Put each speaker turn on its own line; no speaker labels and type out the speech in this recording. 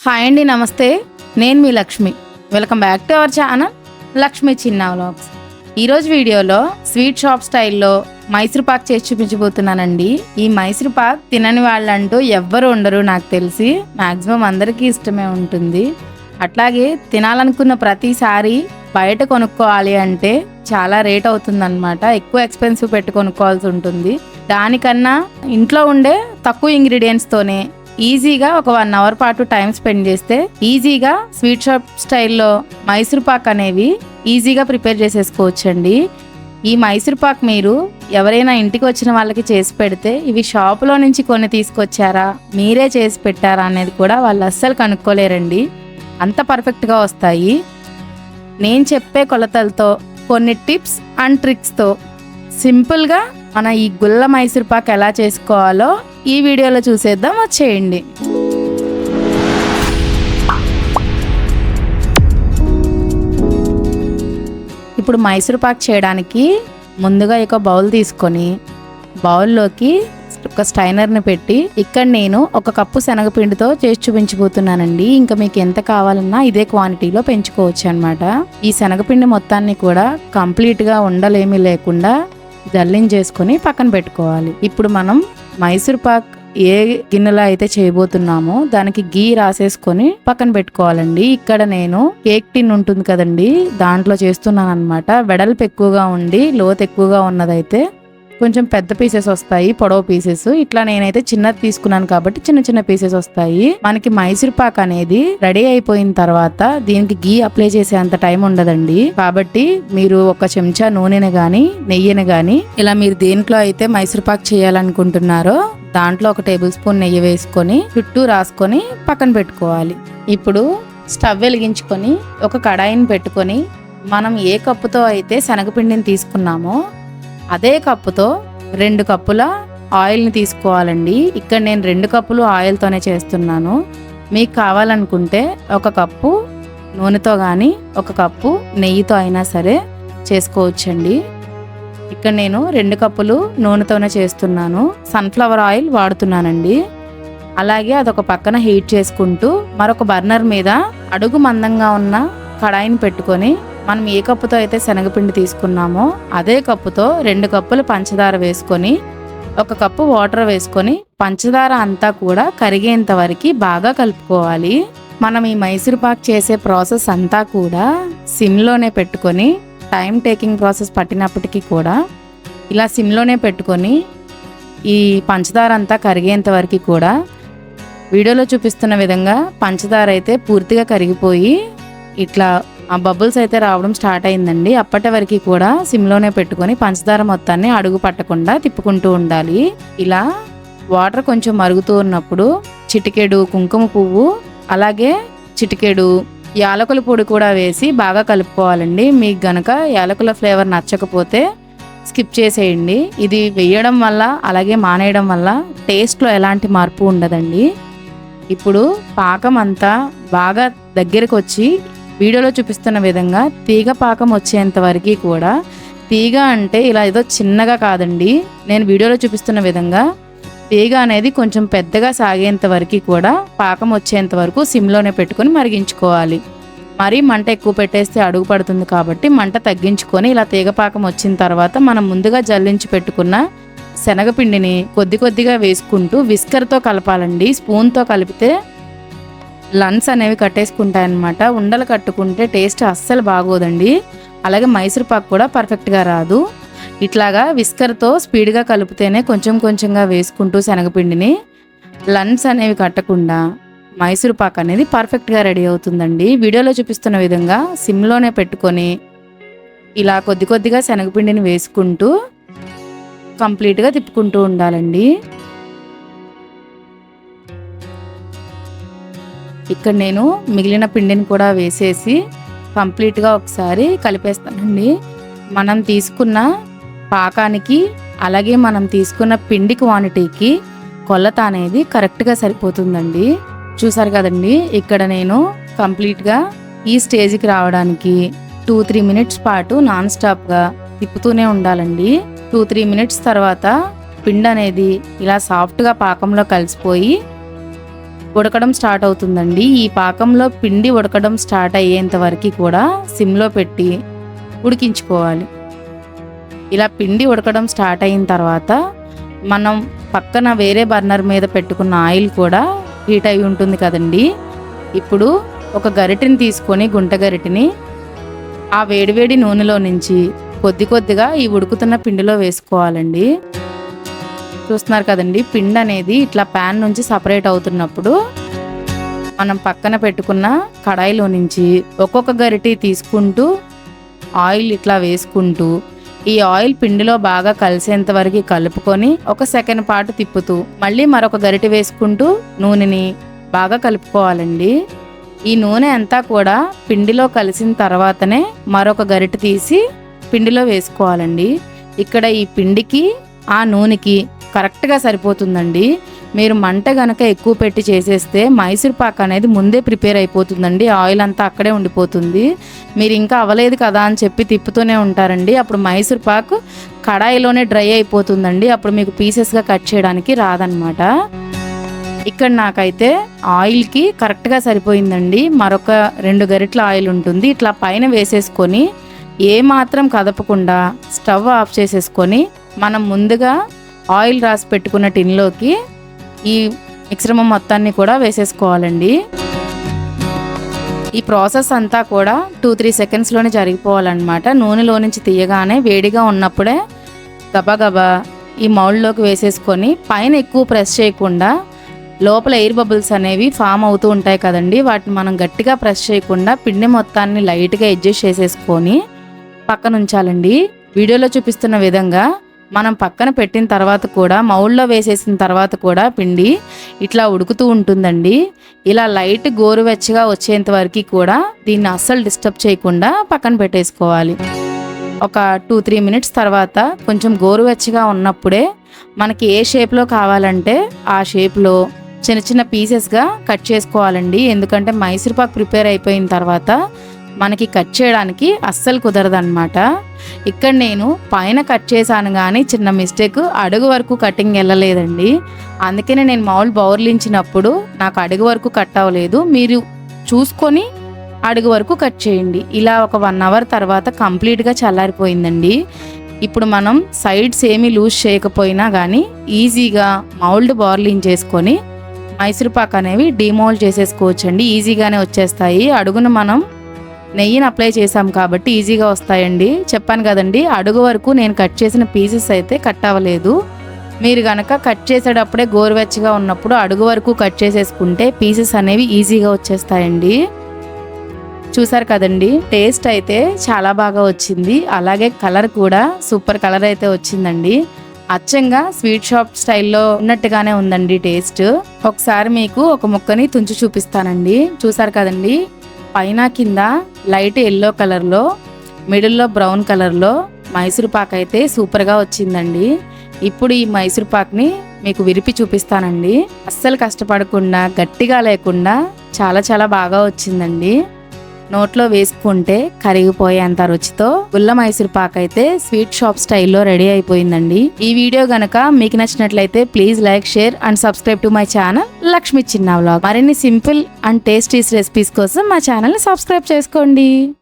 Hi అండి నమస్తే. నేను మీ Lakshmi. Welcome back to our channel Lakshmi Chinna vlogs ఈరోజు వీడియోలో స్వీట్ షాప్ స్టైల్లో మైసూర్ పాక్ చేసి చూపించబోతున్నానండి. ఈ మైసూర్ పాక్ తినని వాళ్ళంటూ ఎవ్వరు ఉండరు నాకు తెలిసి. మ్యాక్సిమం అందరికీ ఇష్టమే ఉంటుంది. అట్లాగే తినాలనుకున్న ప్రతిసారి బయట కొనుక్కోవాలి అంటే చాలా రేట్ అవుతుందన్నమాట. ఎక్కువ ఎక్స్పెన్సివ్ పెట్టి కొనుక్కోవాల్సి ఉంటుంది. దానికన్నా ఇంట్లో ఉండే తక్కువ ఇంగ్రీడియంట్స్తోనే ఈజీగా ఒక వన్ అవర్ పాటు టైం స్పెండ్ చేస్తే ఈజీగా స్వీట్ షాప్ స్టైల్లో మైసూర్ పాక్ అనేవి ఈజీగా ప్రిపేర్ చేసేసుకోవచ్చండి. ఈ మైసూర్ పాక్ మీరు ఎవరైనా ఇంటికి వచ్చిన వాళ్ళకి చేసి పెడితే ఇవి షాపులో నుంచి కొన్ని తీసుకొచ్చారా మీరే చేసి పెట్టారా అనేది కూడా వాళ్ళు అస్సలు కనుక్కోలేరండి. అంత పర్ఫెక్ట్గా వస్తాయి. నేను చెప్పే కొలతలతో కొన్ని టిప్స్ అండ్ ట్రిక్స్తో సింపుల్గా మన ఈ గుల్ల మైసూర్ పాక్ ఎలా చేసుకోవాలో ఈ వీడియోలో చూసేద్దాం వచ్చేయండి. ఇప్పుడు మైసూర్ పాక్ చేయడానికి ముందుగా ఒక బౌల్ తీసుకొని బౌల్లోకి ఒక స్టైనర్ని పెట్టి ఇక్కడ నేను ఒక కప్పు శనగపిండితో చేసి చూపించబోతున్నానండి. ఇంకా మీకు ఎంత కావాలన్నా ఇదే క్వాంటిటీలో పెంచుకోవచ్చు అనమాట ఈ శనగపిండి మొత్తాన్ని కూడా కంప్లీట్గా ఉండలేమీ లేకుండా జల్లించేసుకొని పక్కన పెట్టుకోవాలి. ఇప్పుడు మనం మైసూర్ పాక్ ఏ గిన్నెలో అయితే చేయబోతున్నామో దానికి గీ రాసేసుకొని పక్కన పెట్టుకోవాలండి. ఇక్కడ నేను కేక్ టిన్ ఉంటుంది కదండి దాంట్లో చేస్తున్నాను అనమాట వెడల్పు ఎక్కువగా ఉండి లోతు ఎక్కువగా ఉన్నదైతే కొంచెం పెద్ద పీసెస్ వస్తాయి పొడవు పీసెస్ ఇట్లా నేనైతే చిన్నది తీసుకున్నాను కాబట్టి చిన్న చిన్న పీసెస్ వస్తాయి. మనకి మైసూర్ పాక్ అనేది రెడీ అయిపోయిన తర్వాత దీనికి గీ అప్లై చేసే అంత టైం ఉండదండి. కాబట్టి మీరు ఒక చెంచా నూనెని గాని నెయ్యిని గాని ఇలా మీరు దేంట్లో అయితే మైసూర్ పాక్ చేయాలనుకుంటున్నారో దాంట్లో ఒక టేబుల్ స్పూన్ నెయ్యి వేసుకొని చుట్టూ రాసుకొని పక్కన పెట్టుకోవాలి. ఇప్పుడు స్టవ్ వెలిగించుకొని ఒక కడాయిని పెట్టుకొని మనం ఏ కప్పుతో అయితే శనగపిండిని తీసుకున్నామో అదే కప్పుతో రెండు కప్పుల ఆయిల్ని తీసుకోవాలండి. ఇక్కడ నేను రెండు కప్పులు ఆయిల్తోనే చేస్తున్నాను. మీకు కావాలనుకుంటే ఒక కప్పు నూనెతో కానీ ఒక కప్పు నెయ్యితో అయినా సరే చేసుకోవచ్చండి. ఇక్కడ నేను రెండు కప్పులు నూనెతోనే చేస్తున్నాను. సన్ఫ్లవర్ ఆయిల్ వాడుతున్నానండి. అలాగే అదొక పక్కన హీట్ చేసుకుంటూ మరొక బర్నర్ మీద అడుగు మందంగా ఉన్న కడాయిని పెట్టుకొని మనం ఏ కప్పుతో అయితే శనగపిండి తీసుకున్నామో అదే కప్పుతో రెండు కప్పులు పంచదార వేసుకొని ఒక కప్పు వాటర్ వేసుకొని పంచదార అంతా కూడా కరిగేంత వరకు బాగా కలుపుకోవాలి. మనం ఈ మైసూర్ పాక్ చేసే ప్రాసెస్ అంతా కూడా సిమ్లోనే పెట్టుకొని టైం టేకింగ్ ప్రాసెస్ పట్టినప్పటికీ కూడా ఇలా సిమ్లోనే పెట్టుకొని ఈ పంచదార అంతా కరిగేంత వరకు కూడా వీడియోలో చూపిస్తున్న విధంగా పంచదార అయితే పూర్తిగా కరిగిపోయి ఇట్లా ఆ బబుల్స్ అయితే రావడం స్టార్ట్ అయిందండి. అప్పటి వరకు కూడా సిమ్లోనే పెట్టుకొని పంచదార మొత్తాన్ని అడుగు పట్టకుండా తిప్పుకుంటూ ఉండాలి. ఇలా వాటర్ కొంచెం మరుగుతూ ఉన్నప్పుడు చిటికెడు కుంకుమ పువ్వు అలాగే చిటికెడు యాలకుల పొడి కూడా వేసి బాగా కలుపుకోవాలండి. మీకు గనక యాలకుల ఫ్లేవర్ నచ్చకపోతే స్కిప్ చేసేయండి. ఇది వేయడం వల్ల అలాగే మానేయడం వల్ల టేస్ట్లో ఎలాంటి మార్పు ఉండదండి. ఇప్పుడు పాకం అంతా బాగా దగ్గరకు వచ్చి వీడియోలో చూపిస్తున్న విధంగా తీగ పాకం వచ్చేంత వరకు కూడా తీగ అంటే ఇలా ఏదో చిన్నగా కాదండి. నేను వీడియోలో చూపిస్తున్న విధంగా తీగ అనేది కొంచెం పెద్దగా సాగేంత వరకు కూడా పాకం వచ్చేంత వరకు సిమ్లోనే పెట్టుకొని మరిగించుకోవాలి. మరీ మంట ఎక్కువ పెట్టేస్తే అడుగు పడుతుంది కాబట్టి మంట తగ్గించుకొని ఇలా తీగ పాకం వచ్చిన తర్వాత మనం ముందుగా జల్లించి పెట్టుకున్న శనగపిండిని కొద్ది కొద్దిగా వేసుకుంటూ విస్కర్తో కలపాలండి. స్పూన్తో కలిపితే లన్స్ అనేవి కట్టేసుకుంటాయన్నమాట. ఉండలు కట్టుకుంటే టేస్ట్ అస్సలు బాగోదండి. అలాగే మైసూర్ పాక్ కూడా పర్ఫెక్ట్గా రాదు. ఇట్లాగా విస్కర్తో స్పీడ్గా కలిపితేనే కొంచెం కొంచెంగా వేసుకుంటూ శనగపిండిని లన్స్ అనేవి కట్టకుండా మైసూర్ పాక్ అనేది పర్ఫెక్ట్గా రెడీ అవుతుందండి. వీడియోలో చూపిస్తున్న విధంగా సిమ్లోనే పెట్టుకొని ఇలా కొద్ది కొద్దిగా శనగపిండిని వేసుకుంటూ కంప్లీట్గా తిప్పుకుంటూ ఉండాలండి. ఇక్కడ నేను మిగిలిన పిండిని కూడా వేసేసి కంప్లీట్గా ఒకసారి కలిపేస్తానండి. మనం తీసుకున్న పాకానికి అలాగే మనం తీసుకున్న పిండి క్వాంటిటీకి కొలత అనేది కరెక్ట్గా సరిపోతుందండి. చూసారు కదండి ఇక్కడ నేను కంప్లీట్గా ఈ స్టేజ్కి రావడానికి టూ త్రీ మినిట్స్ పాటు నాన్ స్టాప్గా తిప్పుతూనే ఉండాలండి. టూ త్రీ మినిట్స్ తర్వాత పిండి అనేది ఇలా సాఫ్ట్గా పాకంలో కలిసిపోయి ఉడకడం స్టార్ట్ అవుతుందండి. ఈ పాకంలో పిండి ఉడకడం స్టార్ట్ అయ్యేంత వరకు కూడా సిమ్లో పెట్టి ఉడికించుకోవాలి. ఇలా పిండి ఉడకడం స్టార్ట్ అయిన తర్వాత మనం పక్కన వేరే బర్నర్ మీద పెట్టుకున్న ఆయిల్ కూడా హీట్ అయి ఉంటుంది కదండి. ఇప్పుడు ఒక గరిటెని తీసుకొని గుంట గరిటెని ఆ వేడివేడి నూనెలో నుంచి కొద్ది కొద్దిగా ఈ ఉడుకుతున్న పిండిలో వేసుకోవాలండి. చూస్తున్నారు కదండి. పిండి అనేది ఇట్లా ప్యాన్ నుంచి సపరేట్ అవుతున్నప్పుడు మనం పక్కన పెట్టుకున్న కడాయిలో నుంచి ఒక్కొక్క గరిటి తీసుకుంటూ ఆయిల్ ఇట్లా వేసుకుంటూ ఈ ఆయిల్ పిండిలో బాగా కలిసేంత వరకు కలుపుకొని ఒక సెకండ్ పాటు తిప్పుతూ మళ్ళీ మరొక గరిటె వేసుకుంటూ నూనెని బాగా కలుపుకోవాలండి. ఈ నూనె అంతా కూడా పిండిలో కలిసిన తర్వాతనే మరొక గరిటె తీసి పిండిలో వేసుకోవాలండి. ఇక్కడ ఈ పిండికి ఆ నూనెకి కరెక్ట్గా సరిపోతుందండి. మీరు మంట గనక ఎక్కువ పెట్టి చేసేస్తే మైసూర్ పాక్ అనేది ముందే ప్రిపేర్ అయిపోతుందండి. ఆయిల్ అంతా అక్కడే ఉండిపోతుంది. మీరు ఇంకా అవ్వలేదు కదా అని చెప్పి తిప్పుతూనే ఉంటారండి. అప్పుడు మైసూర్ పాక్ కడాయిలోనే డ్రై అయిపోతుందండి. అప్పుడు మీకు పీసెస్గా కట్ చేయడానికి రాదనమాట ఇక్కడ నాకైతే ఆయిల్కి కరెక్ట్గా సరిపోయిందండి. మరొక రెండు గరిటల ఆయిల్ ఉంటుంది. ఇట్లా పైన వేసేసుకొని ఏ మాత్రం కదపకుండా స్టవ్ ఆఫ్ చేసేసుకొని మనం ముందుగా ఆయిల్ రాసి పెట్టుకున్న టిన్లోకి ఈ మిశ్రమం మొత్తాన్ని కూడా వేసేసుకోవాలండి. ఈ ప్రాసెస్ అంతా కూడా టూ త్రీ సెకండ్స్లోనే జరిగిపోవాలన్నమాట. నూనెలో నుంచి తీయగానే వేడిగా ఉన్నప్పుడే గబగబా ఈ మౌల్డ్లోకి వేసేసుకొని పైన ఎక్కువ ప్రెస్ చేయకుండా లోపల ఎయిర్ బబుల్స్ అనేవి ఫామ్ అవుతూ ఉంటాయి కదండి. వాటిని మనం గట్టిగా ప్రెస్ చేయకుండా పిండి మొత్తాన్ని లైట్గా అడ్జస్ట్ చేసేసుకొని పక్కన ఉంచాలండి వీడియోలో చూపిస్తున్న విధంగా మనం పక్కన పెట్టిన తర్వాత కూడా మౌల్లో వేసేసిన తర్వాత కూడా పిండి ఇట్లా ఉడుకుతూ ఉంటుందండి. ఇలా లైట్ గోరువెచ్చగా వచ్చేంత వరకు కూడా దీన్ని అస్సలు డిస్టర్బ్ చేయకుండా పక్కన పెట్టేసుకోవాలి. ఒక టూ త్రీ మినిట్స్ తర్వాత కొంచెం గోరువెచ్చగా ఉన్నప్పుడే మనకి ఏ షేప్లో కావాలంటే ఆ షేప్లో చిన్న చిన్న పీసెస్గా కట్ చేసుకోవాలండి. ఎందుకంటే మైసూర్పాక్ ప్రిపేర్ అయిపోయిన తర్వాత మనకి కట్ చేయడానికి అస్సలు కుదరదన్నమాట. ఇక్కడ నేను పైన కట్ చేశాను కానీ చిన్న మిస్టేక్ అడుగు వరకు కటింగ్ వెళ్ళలేదండి. అందుకనే నేను మామూలు బౌర్లించినప్పుడు నాకు అడుగు వరకు కట్ అవ్వలేదు. మీరు చూసుకొని అడుగు వరకు కట్ చేయండి. ఇలా ఒక వన్ అవర్ తర్వాత కంప్లీట్గా చల్లారిపోయిందండి. ఇప్పుడు మనం సైడ్స్ ఏమీ లూజ్ చేయకపోయినా కానీ ఈజీగా మౌల్డ్ బార్లింగ్ చేసుకొని మైసూర్పాక్ అనేవి డీమౌల్డ్ చేసేసుకోవచ్చండి. ఈజీగానే వచ్చేస్తాయి. అడుగున మనం నెయ్యిని అప్లై చేశాం కాబట్టి ఈజీగా వస్తాయండి. చెప్పాను కదండి అడుగు వరకు నేను కట్ చేసిన పీసెస్ అయితే కట్ అవ్వలేదు. మీరు గనక కట్ చేసేటప్పుడే గోరువెచ్చగా ఉన్నప్పుడు అడుగు వరకు కట్ చేసేసుకుంటే పీసెస్ అనేవి ఈజీగా వచ్చేస్తాయండి. చూసారు కదండి టేస్ట్ అయితే చాలా బాగా వచ్చింది. అలాగే కలర్ కూడా సూపర్ కలర్ అయితే వచ్చిందండి. అచ్చంగా స్వీట్ షాప్ స్టైల్లో ఉన్నట్టుగానే ఉందండి టేస్ట్. ఒకసారి మీకు ఒక ముక్కని తుంచి చూపిస్తానండి. చూసారు కదండి పైన కింద లైట్ ఎల్లో కలర్లో మిడిల్లో బ్రౌన్ కలర్లో మైసూర్ పాక్ అయితే సూపర్గా వచ్చిందండి. ఇప్పుడు ఈ మైసూర్ పాక్ని మీకు విరిపి చూపిస్తానండి. అస్సలు కష్టపడకుండా గట్టిగా లేకుండా చాలా చాలా బాగా వచ్చిందండి. నోట్లో వేసుకుంటే కరిగిపోయేంత రుచితో గుల్ల మైసూర్ పాక్ అయితే స్వీట్ షాప్ స్టైల్లో రెడీ అయిపోయిందండి. ఈ వీడియో గనక మీకు నచ్చినట్లయితే please like share and subscribe to my channel Lakshmi Chinna vlog. మరిన్ని సింపుల్ అండ్ టేస్టీస్ రెసిపీస్ కోసం మా ఛానల్ని సబ్స్క్రైబ్ చేసుకోండి.